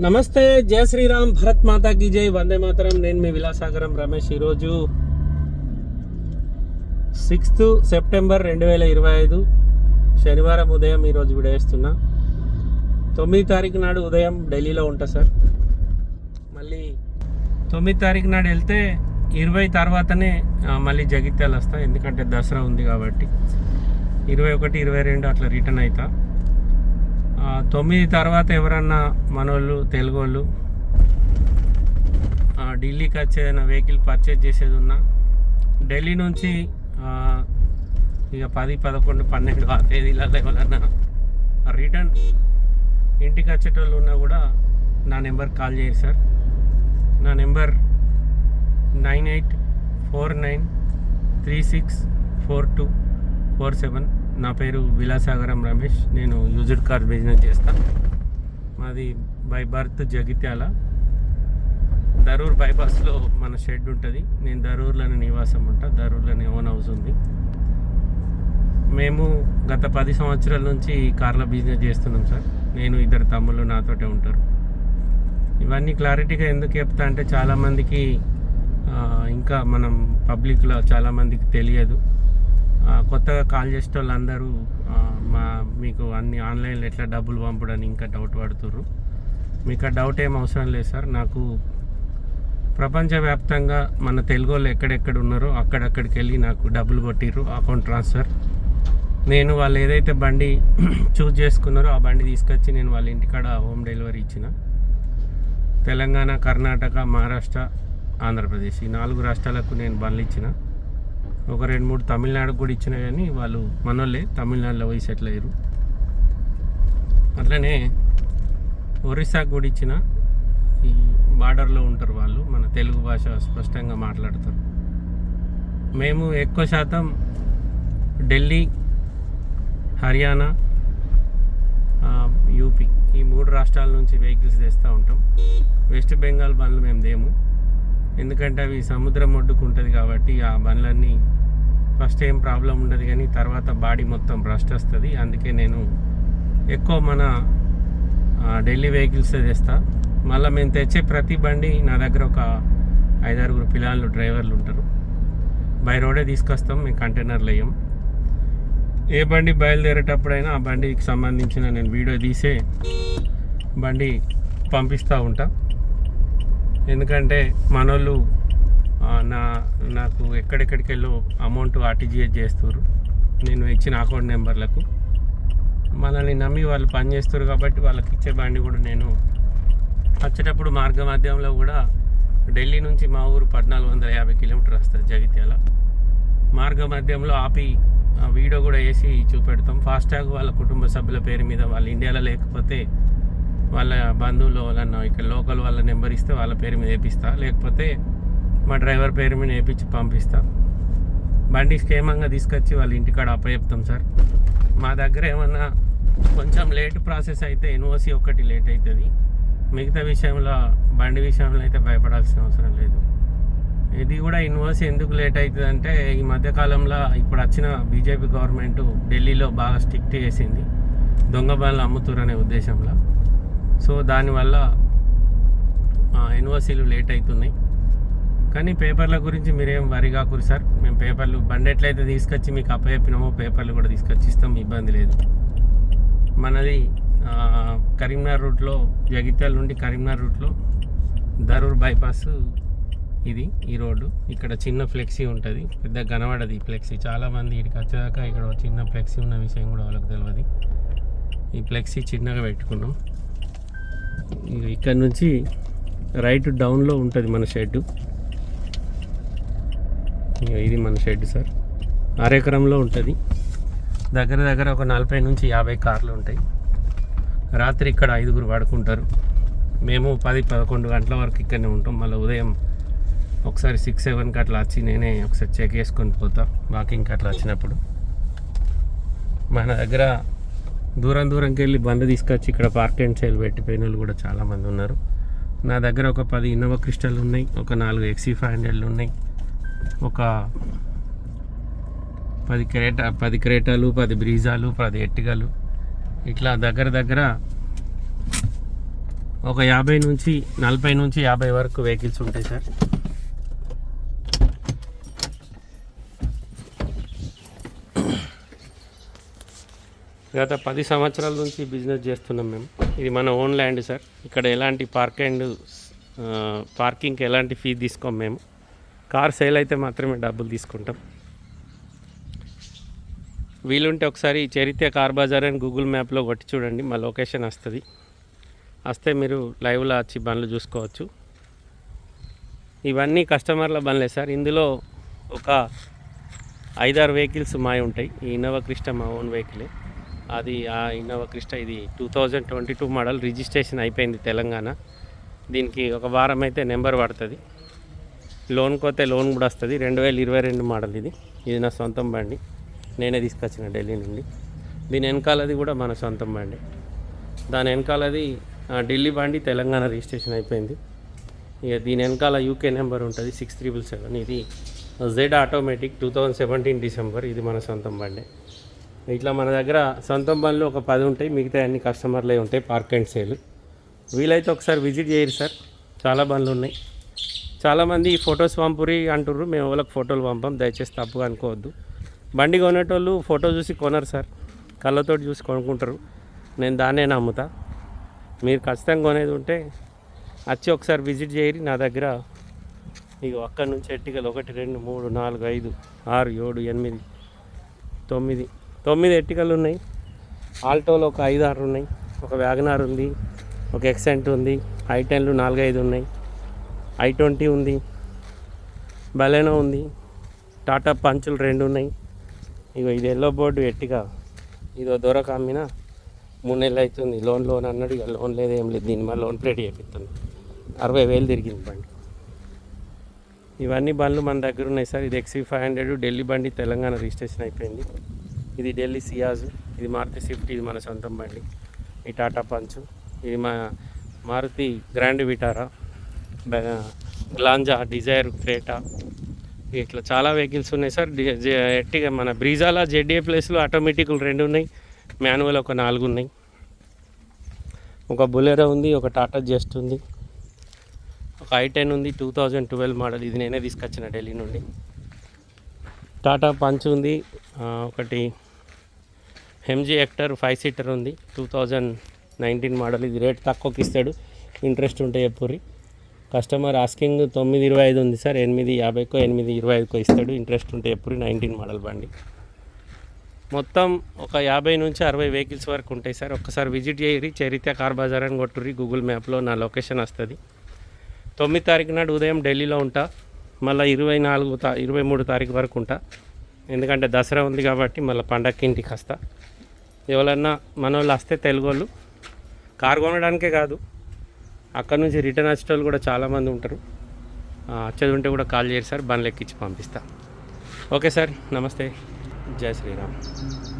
నమస్తే జయ శ్రీరామ్ భరత్ మాతాకి జై వందే మాతరం. నేను మీ విలాసాగరం రమేష్. ఈరోజు సిక్స్త్ సెప్టెంబర్ రెండు వేల ఇరవై ఐదు శనివారం ఉదయం ఈరోజు విడేస్తున్నా. తొమ్మిది తారీఖు నాడు ఉదయం ఢిల్లీలో ఉంటా సార్. మళ్ళీ తొమ్మిది తారీఖు నాడు వెళ్తే ఇరవై తర్వాతనే మళ్ళీ జగిత్యాలు వస్తా. ఎందుకంటే దసరా ఉంది కాబట్టి. ఇరవై ఒకటి ఇరవై రెండు అట్లా రిటర్న్ అవుతా తొమ్మిది తర్వాత ఎవరన్నా మనోళ్ళు తెలుగు వాళ్ళు ఢిల్లీకి వచ్చేదైనా వెహికల్ పర్చేజ్ చేసేది ఉన్నా ఢిల్లీ నుంచి ఇక పది పదకొండు పన్నెండు ఆ తేదీలలో ఎవరన్నా రిటర్న్ ఇంటికి వచ్చేటోళ్ళు ఉన్నా కూడా నా నెంబర్ కాల్ చేయరు సార్. నా number nine eight four nine three six four two four seven నా పేరు విలాసాగరం రమేష్. నేను యూజ్డ్ కార్ బిజినెస్ చేస్తాను మాది బై బర్త్ జగిత్యాల. దరూర్ బైపాస్లో మన షెడ్ ఉంటుంది. నేను దరూర్లోనే నివాసం ఉంటా. దరూర్లోనే ఓన్ హౌస్ ఉంది. మేము గత పది సంవత్సరాల నుంచి కార్ల బిజినెస్ చేస్తున్నాం సార్. నేను ఇద్దరు తమ్ముళ్ళు నాతోటే ఉంటారు. ఇవన్నీ క్లారిటీగా ఎందుకు చెప్తా అంటే చాలామందికి ఇంకా మనం పబ్లిక్లో చాలామందికి తెలియదు. కొత్తగా కాల్ చేసే వాళ్ళందరూ మా మీకు అన్ని ఆన్లైన్లో ఎట్లా డబ్బులు పంపడని ఇంకా డౌట్ పడుతుర్రు. మీకు ఆ డౌట్ ఏం అవసరం లేదు సార్. నాకు ప్రపంచవ్యాప్తంగా మన తెలుగు వాళ్ళు ఎక్కడెక్కడ ఉన్నారో అక్కడక్కడికి వెళ్ళి నాకు డబ్బులు కొట్టిర్రు అకౌంట్ ట్రాన్స్ఫర్. నేను వాళ్ళు ఏదైతే బండి చూజ్ చేసుకున్నారో ఆ బండి తీసుకొచ్చి నేను వాళ్ళ ఇంటికాడ హోమ్ డెలివరీ ఇచ్చిన. తెలంగాణ కర్ణాటక మహారాష్ట్ర ఆంధ్రప్రదేశ్ ఈ నాలుగు రాష్ట్రాలకు నేను బండ్లు ఇచ్చిన. ఒక రెండు మూడు తమిళనాడుకు కూడా ఇచ్చిన కానీ వాళ్ళు మనోళ్ళే తమిళనాడులో పోయి సెటిల్ అయ్యారు. అట్లనే ఒరిస్సాకు కూడా ఇచ్చిన ఈ బార్డర్లో ఉంటారు వాళ్ళు మన తెలుగు భాష స్పష్టంగా మాట్లాడతారు. మేము ఎక్కువ శాతం ఢిల్లీ హర్యానా యూపీ ఈ మూడు రాష్ట్రాల నుంచి వెహికల్స్ తెస్తూ ఉంటాం. వెస్ట్ బెంగాల్ బండ్లు మేము దేము. ఎందుకంటే అవి సముద్రం ఒడ్డుకు ఉంటుంది కాబట్టి ఆ బండ్లన్నీ ఫస్ట్ ఏం ప్రాబ్లం ఉండదు కానీ తర్వాత బాడీ మొత్తం రస్ట్ వస్తుంది. అందుకే నేను ఎక్కువ మన ఢిల్లీ వెహికల్స్ తెస్తా. మళ్ళీ మేము తెచ్చే ప్రతి బండి నా దగ్గర ఒక ఐదారుగురు పిల్లలు డ్రైవర్లు ఉంటారు. బై రోడే తీసుకొస్తాం మేము కంటైనర్లు వేయం. ఏ బండి బయలుదేరేటప్పుడైనా ఆ బండికి సంబంధించిన నేను వీడియో తీసే బండి పంపిస్తూ ఉంటా. ఎందుకంటే మనోళ్ళు నా నాకు ఎక్కడెక్కడికి వెళ్ళో అమౌంట్ ఆర్టీజీఎస్ చేస్తారు నేను ఇచ్చిన అకౌంట్ నెంబర్లకు. మనల్ని నమ్మి వాళ్ళు పని చేస్తారు కాబట్టి వాళ్ళకి ఇచ్చే బండి కూడా నేను వచ్చేటప్పుడు మార్గ మధ్యంలో కూడా ఢిల్లీ నుంచి మా ఊరు పద్నాలుగు వందల యాభై కిలోమీటర్ వస్తుంది జగిత్యాల. మార్గ మధ్యంలో ఆపి ఆ వీడియో కూడా వేసి చూపెడతాం. ఫాస్టాగ్ వాళ్ళ కుటుంబ సభ్యుల పేరు మీద వాళ్ళు ఇండియాలో లేకపోతే వాళ్ళ బంధువులు వాళ్ళన్న ఇక్కడ లోకల్ వాళ్ళ నెంబర్ ఇస్తే వాళ్ళ పేరు మీద వేపిస్తా లేకపోతే మా డ్రైవర్ పేరు మీద వేపించి పంపిస్తా. బండి క్షేమంగా తీసుకొచ్చి వాళ్ళ ఇంటికాడ అప్పచెప్తాం సార్. మా దగ్గర ఏమన్నా కొంచెం లేట్ ప్రాసెస్ అయితే ఎన్ఓసి ఒకటి లేట్ అవుతుంది. మిగతా విషయంలో బండి విషయంలో అయితే భయపడాల్సిన అవసరం లేదు. ఇది కూడా ఇన్వాయిస్ ఎందుకు లేట్ అవుతుంది అంటే ఈ మధ్యకాలంలో ఇప్పుడు వచ్చిన బీజేపీ గవర్నమెంట్ ఢిల్లీలో బాగా స్ట్రిక్ట్ చేసింది. దొంగ బండ్లు అమ్ముతురు అనే ఉద్దేశంలో. సో దానివల్ల ఎన్ఓసీలు లేట్ అవుతున్నాయి కానీ పేపర్ల గురించి మీరేం వరి కాకూరు సార్. మేము పేపర్లు బండి ఎట్లయితే తీసుకొచ్చి మీకు అప్పచెప్పినామో పేపర్లు కూడా తీసుకొచ్చి ఇస్తాం ఇబ్బంది లేదు. మనది కరీంనగర్ రూట్లో జగిత్యాల నుండి కరీంనగర్ రూట్లో దరూర్ బైపాస్ ఇది ఈ రోడ్డు. ఇక్కడ చిన్న ఫ్లెక్సీ ఉంటుంది పెద్ద కనబడది ఈ ఫ్లెక్సీ. చాలామంది ఇక్కడికి వచ్చేదాకా ఇక్కడ ఒక చిన్న ఫ్లెక్సీ ఉన్న విషయం కూడా వాళ్ళకి తెలియదు ఈ ఫ్లెక్సీ చిన్నగా పెట్టుకున్నాం. ఇక ఇక్కడ నుంచి రైట్ డౌన్లో ఉంటుంది మన షెడ్ ఇక ఇది మన షెడ్ సార్. అరెకరంలో ఉంటుంది. దగ్గర దగ్గర ఒక నలభై నుంచి యాభై కార్లు ఉంటాయి. రాత్రి ఇక్కడ ఐదుగురు పడుకుంటారు. మేము పది పదకొండు గంటల వరకు ఇక్కడనే ఉంటాం. మళ్ళీ ఉదయం ఒకసారి సిక్స్ సెవెన్కి అట్లా వచ్చి నేనే ఒకసారి చెక్ చేసుకొని పోతా. వాకింగ్కి అట్లా వచ్చినప్పుడు. మన దగ్గర దూరం దూరంకి వెళ్ళి బండి తీసుకొచ్చి ఇక్కడ పార్క్ అండ్ సేల్ పెట్టిపోయిన వాళ్ళు కూడా చాలామంది ఉన్నారు. నా దగ్గర ఒక పది ఇన్నోవా క్రిస్టల్ ఉన్నాయి ఒక నాలుగు ఎక్సీ ఫైవ్ హండ్రెడ్లు ఉన్నాయి. ఒక పది క్రేటా పది క్రేటాలు పది బ్రీజాలు పది ఎట్టిగలు ఇట్లా దగ్గర దగ్గర ఒక యాభై నుంచి నలభై నుంచి యాభై వరకు వెహికల్స్ ఉంటాయి సార్. గత పది సంవత్సరాల నుంచి బిజినెస్ చేస్తున్నాం మేము. ఇది మన ఓన్ ల్యాండ్ సార్ ఇక్కడ ఎలాంటి పార్క్ అండ్ పార్కింగ్కి ఎలాంటి ఫీ తీసుకోం మేము. కార్ సేల్ అయితే మాత్రమే డబ్బులు తీసుకుంటాం. వీలుంటే ఒకసారి చరిత్ర కార్ బజార్ అని గూగుల్ మ్యాప్లో కొట్టి చూడండి. మా లొకేషన్ వస్తుంది. వస్తే మీరు లైవ్లో వచ్చి బండ్లు చూసుకోవచ్చు. ఇవన్నీ కస్టమర్ల బండ్లే సార్ ఇందులో ఒక ఐదారు వెహికల్స్ మావి ఉంటాయి. ఈ ఇన్నోవా క్రిస్టా మా ఓన్ వెహికలే అది ఆ ఇన్నోవా క్రిస్టా ఇది two thousand twenty two model registration అయిపోయింది తెలంగాణ. దీనికి ఒక వారం అయితే నెంబర్ పడుతుంది. లోన్ కోతే లోన్ కూడా వస్తుంది. రెండు వేల ఇరవై రెండు మోడల్ ఇది. ఇది నా సొంతం బండి. నేనే తీసుకొచ్చిన ఢిల్లీ నుండి. దీని వెనకాలది కూడా మన సొంతం బండి. దాని వెనకాలది ఢిల్లీ బండి తెలంగాణ రిజిస్ట్రేషన్ అయిపోయింది. ఇక దీని వెనకాల యూకే నెంబర్ ఉంటుంది సిక్స్ త్రిబుల్ సెవెన్. ఇది Z automatic two thousand seventeen December. ఇది మన సొంతం బండి. ఇట్లా మన దగ్గర సొంతం బండ్లు ఒక పది ఉంటాయి మిగతా అన్ని కస్టమర్లే ఉంటాయి పార్క్ అండ్ సేల్ వీలైతే ఒకసారి విజిట్ చేయరు సార్. చాలా బండ్లు ఉన్నాయి. చాలామంది ఈ ఫొటోస్ పంపురి అంటుర్రు మేము వాళ్ళకి ఫోటోలు పంపం దయచేసి తప్పుగా అనుకోవద్దు. బండి కొనేటోళ్ళు ఫోటో చూసి కొనరు సార్. కళ్ళతోటి చూసి కొనుక్కుంటారు. నేను దాన్నే నమ్ముతా. మీరు ఖచ్చితంగా కొనేది ఉంటే వచ్చి ఒకసారి విజిట్ చేయరి నా దగ్గర ఇక అక్కడి నుంచి ఎట్టికలు ఒకటి రెండు మూడు నాలుగు ఐదు ఆరు ఏడు ఎనిమిది తొమ్మిది తొమ్మిది ఎట్టికలు ఉన్నాయి. ఆల్టోలో ఒక ఐదు ఆరు ఉన్నాయి. ఒక వ్యాగనార్ ఉంది. ఒక ఎక్సెంట్ ఉంది. ఐ టెన్లు నాలుగైదు ఉన్నాయి. ఐ ట్వంటీ ఉంది. బలెనో ఉంది. టాటా పంచులు రెండు ఉన్నాయి. ఇగో ఇది ఎల్లో బోర్డు ఎట్టిగా ఇదో దొరక అమ్మిన మూడు నెలలు అవుతుంది లోన్ లోన్ అన్నాడు. ఇక లోన్ లేదు ఏం లేదు. దీని మళ్ళీ లోన్ ప్లేట్ చేపిస్తుంది అరవై వేలు తిరిగింది బండి. ఇవన్నీ బండ్లు మన దగ్గర ఉన్నాయి సార్. ఇది ఎక్స్వీ ఫైవ్ హండ్రెడ్ ఢిల్లీ బండి తెలంగాణ రిజిస్ట్రేషన్ అయిపోయింది. ఇది ఢిల్లీ సియాజ్ ఇది మారుతి స్విఫ్ట్ ఇది మన సొంతం బండి ఈ టాటా పంచ్ ఇది మా Maruti grand Vitara Glanza Dzire Creta ఇట్లా చాలా వెహికల్స్ ఉన్నాయి సార్. ఎట్టిగా మన బ్రీజాలా జెడ్ఏ ప్లేస్లో ఆటోమేటిక్లు రెండు ఉన్నాయి మాన్యువల్ ఒక నాలుగు ఉన్నాయి. ఒక బులెరో ఉంది ఒక టాటా జస్ట్ ఉంది ఒక ఐ టెన్ ఉంది టూ థౌజండ్ ట్వెల్వ్ మోడల్. ఇది నేనే తీసుకొచ్చిన ఢిల్లీ నుండి. టాటా పంచ్ ఉంది ఒకటి ఎంజీ హెక్టర్ ఫైవ్ సీటర్ ఉంది. టూ థౌజండ్ నైన్టీన్ మోడల్ ఇది రేట్ తక్కువకి ఇస్తాడు. ఇంట్రెస్ట్ ఉంటే చెప్పుర్రి. కస్టమర్ ఆస్కింగ్ తొమ్మిది ఇరవై ఐదు ఉంది సార్. ఎనిమిది యాభైకో ఎనిమిది ఇరవై ఐదుకో ఇస్తాడు. ఇంట్రెస్ట్ ఉంటే ఎప్పుడు నైన్టీన్ మోడల్ బండి. మొత్తం ఒక యాభై నుంచి అరవై వెహికల్స్ వరకు ఉంటాయి సార్. ఒక్కసారి విజిట్ చేయరి చరిత్ర కార్ బజార్ అని కొట్టుర్రి. గూగుల్ మ్యాప్లో నా లొకేషన్ వస్తుంది. తొమ్మిది తారీఖు నాడు ఉదయం ఢిల్లీలో ఉంటా. మళ్ళీ ఇరవై నాలుగు తా ఇరవై మూడు తారీఖు వరకు ఉంటా. ఎందుకంటే దసరా ఉంది కాబట్టి మళ్ళీ పండక్కి ఇంటికి వస్తా. ఎవరన్నా మన వాళ్ళు వస్తే తెలుగు వాళ్ళు కారు కొనడానికే కాదు. అక్కడ నుంచి రిటర్న్ వచ్చేటోళ్ళు కూడా చాలామంది ఉంటారు. వచ్చేది ఉంటే కూడా కాల్ చేయరు సార్. బండ్లు ఎక్కించి పంపిస్తా. Okay sir. నమస్తే. జై శ్రీరామ్.